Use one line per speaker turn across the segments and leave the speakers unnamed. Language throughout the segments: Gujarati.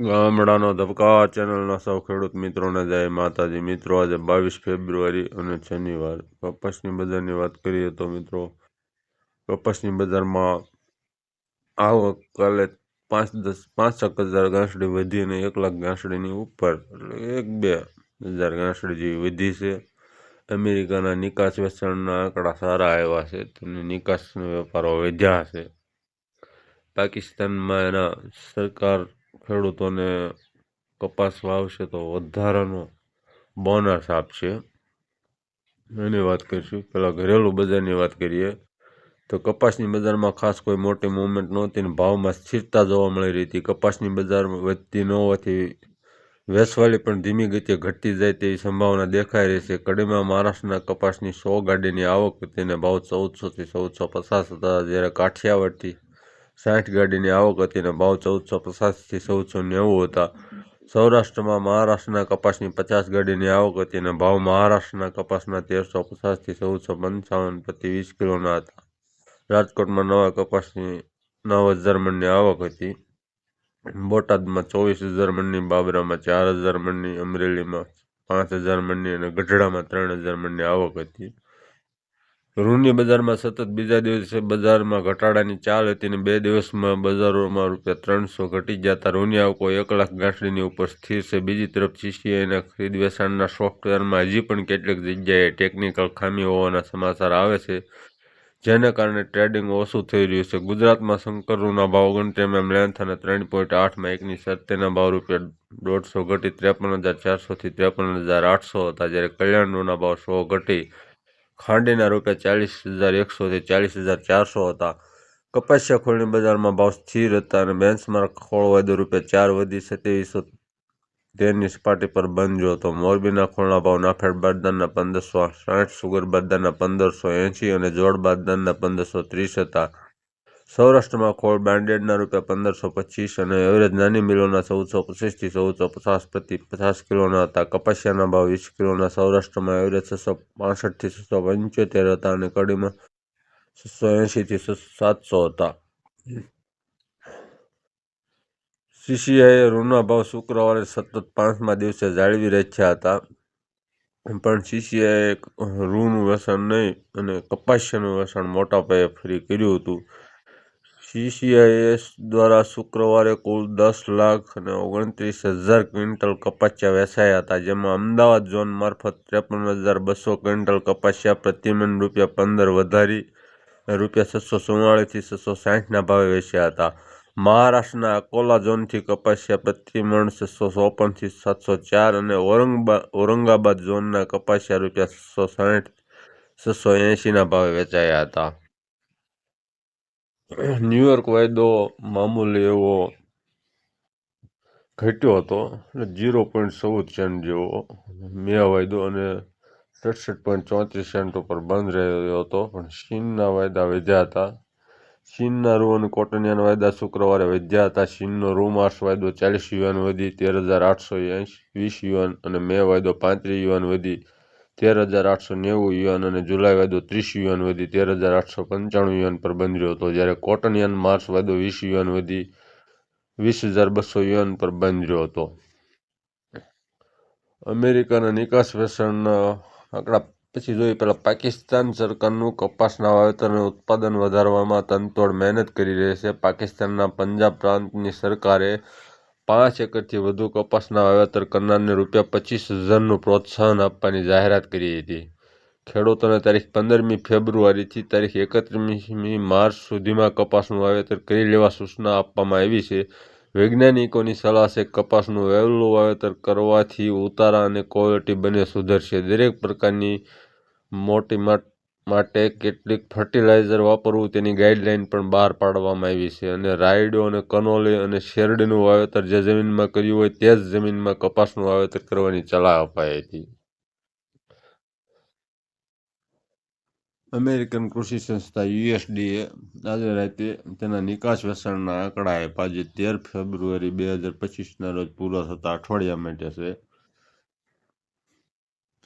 ગામડાનો ધબકા ચેનલના સૌ ખેડૂત મિત્રોને જય, માતાજી મિત્રો, આજે બાવીસ ફેબ્રુઆરી અને શનિવાર. કપાસની બજારની વાત કરીએ તો મિત્રો, કપાસની બજારમાં આવક કાલે પાંચ દસ, પાંચક હજાર ગાંસડી વધી અને એક લાખ ગાંસડીની ઉપર, એટલે એક બે હજાર ગાંસડી જેવી વધી છે. અમેરિકાના નિકાસ વેચાણના આંકડા સારા આવ્યા છે અને નિકાસના વેપારો વધ્યા છે. પાકિસ્તાનમાં એના સરકાર ખેડૂતોને કપાસ વાવશે તો વધારાનો બોનસ આપશે. એની વાત કરીશું. પહેલાં ઘરેલું બજારની વાત કરીએ. તો કપાસની બજારમાં ખાસ કોઈ મોટી મૂવમેન્ટ નહોતી ને ભાવમાં સ્થિરતા જોવા મળી રહી હતી. કપાસની બજાર વધતી ન હોવાથી વેસવાલી પણ ધીમી ગતિએ ઘટતી જાય તેવી સંભાવના દેખાઈ રહી છે. કડીમાં મહારાષ્ટ્રના કપાસની સો ગાડીની આવક તેને ભાવ ચૌદસોથી ચૌદસો પચાસ હતા જ્યારે કાઠિયાવાડથી સાઠ ગાડીની આવક હતી અને ભાવ ચૌદસો પચાસથી ચૌદસો નેવું હતા. સૌરાષ્ટ્રમાં મહારાષ્ટ્રના કપાસની પચાસ ગાડીની આવક હતી અને ભાવ મહારાષ્ટ્રના કપાસના તેરસો પચાસથી ચૌદસો પંચાવન પ્રતિ વીસ કિલોના હતા. રાજકોટમાં નવા કપાસની નવ હજાર મણની આવક હતી. બોટાદમાં ચોવીસ હજાર મણની, બાબરામાં ચાર હજાર મણની, અમરેલીમાં પાંચ હજાર મણની અને ગઢડામાં ત્રણ હજાર મણની આવક હતી. રૂની બજારમાં સતત બીજા દિવસે બજારમાં ઘટાડાની ચાલ હતી અને બે દિવસમાં બજારોમાં રૂપિયા ત્રણસો ઘટી જતા રૂની આવકો એક લાખ ગાંઠડીની ઉપર સ્થિર છે. બીજી તરફ સીસીઆઈના ખરીદ વેચાણના સોફ્ટવેરમાં હજી પણ કેટલીક જગ્યાએ ટેકનિકલ ખામી હોવાના સમાચાર આવે છે, જેના કારણે ટ્રેડિંગ ઓછું થઈ રહ્યું છે. ગુજરાતમાં શંકર રૂના ભાવ ઓગણત્રીસ એમ લેન્થ અને ત્રણ પોઈન્ટ આઠમાં એકની સત્યના ભાવ રૂપિયા દોઢસો ઘટી ત્રેપન હજાર ચારસોથી ત્રેપન હજાર આઠસો હતા, જ્યારે કલ્યાણ રૂના ભાવ સો ઘટી ખાંડીના રૂપિયા ચાલીસ હજાર એકસોથી ચાલીસ હજાર ચારસો હતા. કપાસિયા ખોળની બજારમાં ભાવ સ્થિર હતા અને બેન્ચમાર્ક ખોળ વધુ રૂપિયા ચાર વધી સત્યાવીસો તેરની સપાટી પર બંધ હતો. મોરબીના ખોળના ભાવ નાફેડ બારદાનના પંદરસો સાઠ, સુગર બારદાનના પંદરસો એંશી અને જોડ બારદાનના પંદરસો ત્રીસ હતા. સૌરાષ્ટ્રમાં ખોળ બ્રાન્ડેડના રૂપિયા પંદરસો પચીસ અને એવરેજ નાની મિલોના ચૌદસો પચીસથી ચૌદસો પચાસ પ્રતિ પચાસ કિલોના હતા. કપાસિયાના ભાવ વીસ કિલોના, સૌરાષ્ટ્રમાં એવરેજ છસો પાસઠથી છસો પંચોતેર હતા અને કડીમાં છસો એંશીથી સાતસો હતા. સીસીઆઈએ રૂના ભાવ શુક્રવારે સતત પાંચમા દિવસે જાળવી રાખ્યા હતા. પણ સીસીઆઈએ રૂનું વેચાણ નહીં અને કપાસિયાનું વેચાણ મોટા પાયે ફરી કર્યું હતું. સીસીઆઈએસ દ્વારા શુક્રવારે કુલ દસ લાખ અને ઓગણત્રીસ હજાર ક્વિન્ટલ કપાસિયા વેચાયા હતા, જેમાં અમદાવાદ ઝોન મારફત ત્રેપન હજાર બસો ક્વિન્ટલ કપાસિયા પ્રતિમન રૂપિયા પંદર વધારી રૂપિયા છસો ચુમ્માળીસથી છસો સાઠના ભાવે વેચ્યા હતા. મહારાષ્ટ્રના અકોલા ઝોનથી કપાસિયા પ્રતિમણ છસો ચોપનથી સાતસો ચાર અને ઔરંગાબાદ ઔરંગાબાદ ઝોનના કપાસિયા રૂપિયા છસો સાઠ છસો એંશીના ભાવે વેચાયા હતા. ન્યુયોર્ક વાયદો મામૂલી એવો ઘટ્યો હતો. એટલે જીરો પોઈન્ટ ચૌદ સેન્ટ જેવો મે વાયદો અને સડસઠ પોઈન્ટ ચોત્રીસ સેન્ટ ઉપર બંધ રહ્યો હતો. પણ ચીનના વાયદા વધ્યા હતા. ચીનના રૂ અને કોટનિયાના વાયદા શુક્રવારે વધ્યા હતા. ચીનનો રૂ માર્ચ વાયદો ચાલીસ યુવાન વધી, તેર હજાર આઠસો એંશી વીસ યુવાન અને મે વાયદો પાંત્રીસ યુવાન વધી. તેર હજાર આઠસો નેવું યુએન અને જુલાઈ વાયદો ત્રીસ યુએન વધી, તેર હજાર આઠસો પંચાણું યુએન પર બંધ હતો, જ્યારે કોટન યન માર્ચ વાયદો વીસ યુએન વધી, વીસ હજાર બસો યુએન પર બંધ હતો. અમેરિકાના નિકાસ વેચાણના આંકડા પછી જોઈએ, પહેલાં પાકિસ્તાન સરકારનું કપાસના વાવેતરને ઉત્પાદન વધારવામાં તનતોડ મહેનત કરી રહી છે. પાકિસ્તાનના પંજાબ પ્રાંતની સરકારે પાંચ એકરથી વધુ કપાસના વાવેતર કરનારને રૂપિયા પચીસ હજારનું પ્રોત્સાહન આપવાની જાહેરાત કરી હતી. ખેડૂતોને તારીખ પંદરમી ફેબ્રુઆરીથી તારીખ એકત્રીસમી માર્ચ સુધીમાં કપાસનું વાવેતર કરી લેવા સૂચના આપવામાં આવી છે. વૈજ્ઞાનિકોની સલાહ છે કપાસનું વહેલું વાવેતર કરવાથી ઉતારા અને ક્વોલિટી બંને સુધરશે. દરેક પ્રકારની મોટી માટે કેટલીક ફર્ટિલાઇઝર વાપરવું તેની ગાઈડલાઇન પણ બહાર પાડવામાં આવી છે. અને રાયડો અને કનોલી અને શેરડીનું વાવેતર જે જમીનમાં કર્યું હોય તે જ જમીનમાં કપાસનું વાવેતર કરવાની સલાહ અપાઈ હતી. અમેરિકન કૃષિ સંસ્થા યુએસડીએ આજે રાતે તેના નિકાસ વેચાણના આંકડા આપ્યા જે તેર ફેબ્રુઆરી બે હજાર પચીસના રોજ પૂરા થતા અઠવાડિયા માટે છે.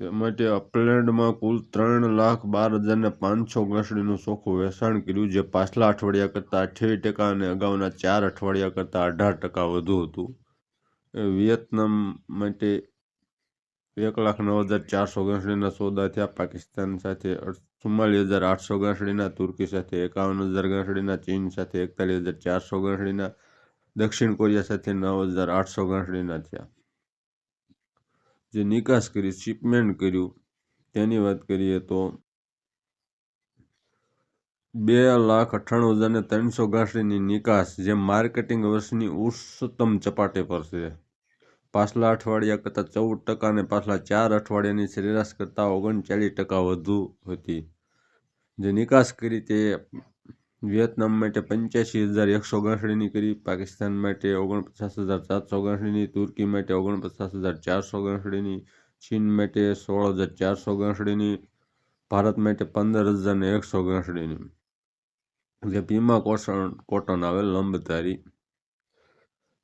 તે માટે અપલેન્ડમાં કુલ ત્રણ લાખ બાર હજારને પાંચસો ઘસડીનું ચોખ્ખું વેચાણ કર્યું, જે પાછલા અઠવાડિયા કરતાં અઠ્યાવીસ ટકા અને અગાઉના ચાર અઠવાડિયા કરતાં અઢાર ટકા વધુ હતું. વિયેતનામ માટે એક લાખ નવ હજાર ચારસો ઘસડીના સોદા થયા. પાકિસ્તાન સાથે ચુમ્માલીસ હજાર આઠસો ઘસડીના, તુર્કી સાથે એકાવન હજાર ઘસડીના, ચીન સાથે એકતાલીસ હજાર ચારસો ઘસડીના, દક્ષિણ કોરિયા સાથે નવ હજાર આઠસો ઘસડીના થયા. જે નિકાસ કરી શિપમેન્ટ કર્યું, તેની વાત કરીએ તો બે લાખ અઠ્ઠાણું હજાર ને ત્રણસો ઘાસડીની નિકાસ, જે માર્કેટિંગ વર્ષની ઉચ્ચતમ ચપાટે પર છે. પાછલા અઠવાડિયા કરતાં ચૌદ ટકા અને પાછલા ચાર અઠવાડિયાની સરેરાશ કરતાં ઓગણચાલીસ ટકા વધુ હતી. જે નિકાસ કરી તે વિયેતનામ માટે પંચ્યાસી હજાર એકસો ઘાસડીની કરી, પાકિસ્તાન માટે ઓગણપચાસ હજાર સાતસો ઘાસડીની તુર્કી માટે ઓગણપચાસ હજાર ચારસો ઘાસડીની ચીન માટે સોળ હજાર ચારસો ઘાસડીની ભારત માટે પંદર હજાર ને એકસો ઘાસડીની જે પીમા કોટન કોટન આવે લંબધારી.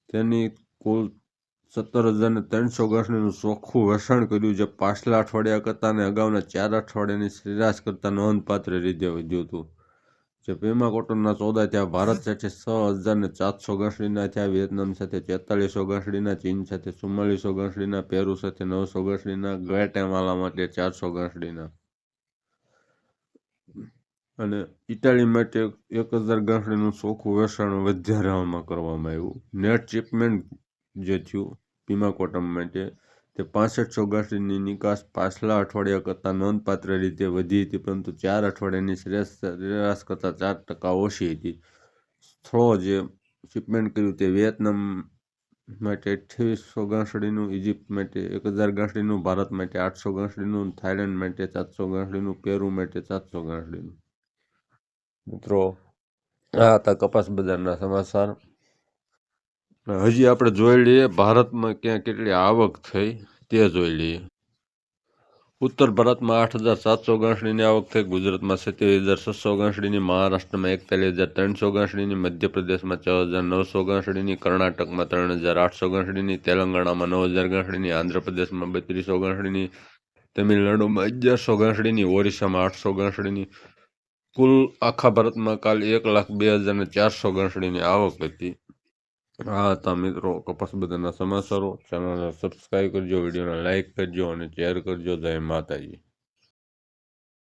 તેની કુલ સત્તર હજાર ને ત્રણસો ઘાસડીનું ચોખ્ખું વેચાણ કર્યું, જે પાછલા અઠવાડિયા કરતાં અને અગાઉના ચાર અઠવાડિયાની સરેરાશ કરતાં નોંધપાત્ર રીતે વધ્યું હતું. જે પેમા કોટનના ચોદા થયા, ભારત સાથે છ હજાર ને સાતસો ઘસડીના થયા, વિયેતનામ સાથે તેતાલીસો ઘસડીના, ચીન સાથે ચુમ્માલીસો ઘસડીના, પેરુ સાથે નવસો ઘસડીના, ગ્વેટેમાલા માટે ચારસો ઘસડીના. અને ઇટાલી માટે એક હજાર ગાંઠડીનું ચોખ્ખું વેચાણ વધારામાં કરવામાં આવ્યું. નેટ શિપમેન્ટ જે થયું પીમા કોટમ માટે તે પાસઠ ચોગાસીની નિકાસ પાછલા અઠવાડિયા કરતાં નોંધપાત્ર રીતે વધી હતી, પરંતુ ચાર અઠવાડિયાની સરેરાશ કરતાં ચાર ટકા ઓછી હતી. સ્થળો જે શિપમેન્ટ કર્યું તે વિયેતનામ માટે અઠ્યાવીસો ગાંસડીનું ઇજિપ્ત માટે એક હજાર ગાંસડીનું ભારત માટે આઠસો ગાંસડીનું થાઇલેન્ડ માટે સાતસો ગાંસડીનું પેરુ માટે સાતસો ગાંસડીનું મિત્રો, આ હતા કપાસ બજારના સમાચાર. હજી આપણે જોઈ લઈએ, ભારતમાં ક્યાં કેટલી આવક થઈ તે જોઈ લઈએ. ઉત્તર ભારતમાં આઠ હજાર સાતસો ગાંસડીની આવક થઈ, ગુજરાતમાં સિત્તેર હજાર છસો ગાંસડીની મહારાષ્ટ્રમાં એકતાલીસ હજાર ત્રણસો ગાંસડીની મધ્યપ્રદેશમાં છ હજાર નવસો ગાંસડીની કર્ણાટકમાં ત્રણ હજાર આઠસો ગાંસડીની તેલંગાણામાં નવ હજાર ગાંસડીની આંધ્રપ્રદેશમાં બત્રીસો ગાંસડીની તમિલનાડુમાં અગિયારસો ગાંસડીની ઓરિસ્સામાં આઠસો ગાંસડીની કુલ આખા ભારતમાં કાલ એક લાખ બે હજાર ચારસો ગાંસડીની આવક હતી. આ હતા મિત્રો કપાસ બધાના સમાચારો. ચેનલને સબસ્ક્રાઈબ કરજો, વિડીયોને લાઈક કરજો અને શેર કરજો. જય માતાજી.